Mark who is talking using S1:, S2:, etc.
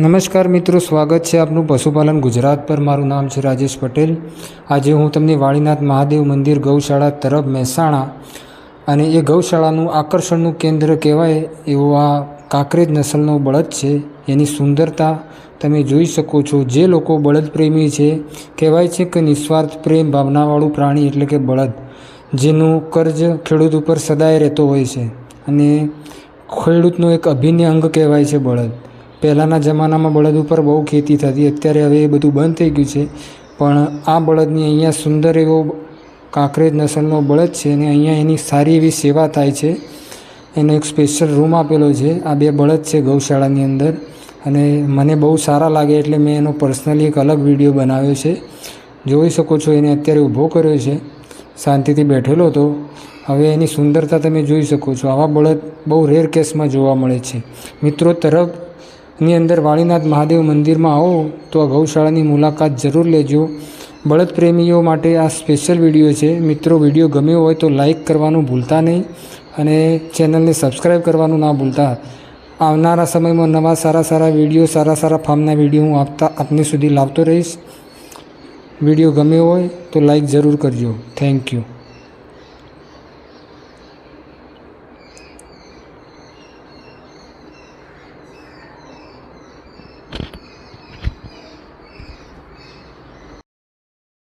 S1: નમસ્કાર મિત્રો, સ્વાગત છે આપનું પશુપાલન ગુજરાત પર. મારું નામ છે રાજેશ પટેલ. આજે હું તમને વાળીનાથ મહાદેવ મંદિર ગૌશાળા તરફ મહેસાણા અને એ ગૌશાળાનું આકર્ષણનું કેન્દ્ર કહેવાય એવો આ કાંકરેજ નસલનો બળદ છે. એની સુંદરતા તમે જોઈ શકો છો. જે લોકો બળદ પ્રેમી છે, કહેવાય છે કે નિસ્વાર્થ પ્રેમ ભાવનાવાળું પ્રાણી એટલે કે બળદ, જેનું કર્જ ખેડૂત ઉપર સદાય રહેતો હોય છે અને ખેડૂતનો એક અભિન્ન અંગ કહેવાય છે બળદ. પહેલાંના જમાનામાં બળદ ઉપર બહુ ખેતી થતી. અત્યારે હવે એ બધું બંધ થઈ ગયું છે. પણ આ બળદની અહીંયા સુંદર એવો કાંકરેજ નસલનો બળદ છે અને અહીંયા એની સારી એવી સેવા થાય છે. એનો એક સ્પેશિયલ રૂમ આપેલો છે. આ બે બળદ છે ગૌશાળાની અંદર. અને મને બહુ સારા લાગે એટલે મેં એનો પર્સનલી એક અલગ વીડિયો બનાવ્યો છે. જોઈ શકો છો એને અત્યારે ઊભો કર્યો છે. શાંતિથી બેઠેલો હતો. હવે એની સુંદરતા તમે જોઈ શકો છો. આવા બળદ બહુ રેર કેસમાં જોવા મળે છે. મિત્રો તરફની અંદર વાળીનાથ મહાદેવ મંદિરમાં આવો તો આ ગૌશાળાની મુલાકાત જરૂર લેજો. બળદ પ્રેમીઓ માટે આ સ્પેશિયલ વીડિયો છે. મિત્રો વીડિયો ગમ્યો હોય તો લાઇક કરવાનું ભૂલતા નહીં અને ચેનલને સબસ્ક્રાઈબ કરવાનું ના ભૂલતા. આવનારા સમયમાં નવા સારા સારા વીડિયો સારા સારા ફાર્મના વીડિયો હું આપતા આપને સુધી લાવતો રહીશ. વીડિયો ગમ્યો હોય તો લાઈક જરૂર કરજો. Thank you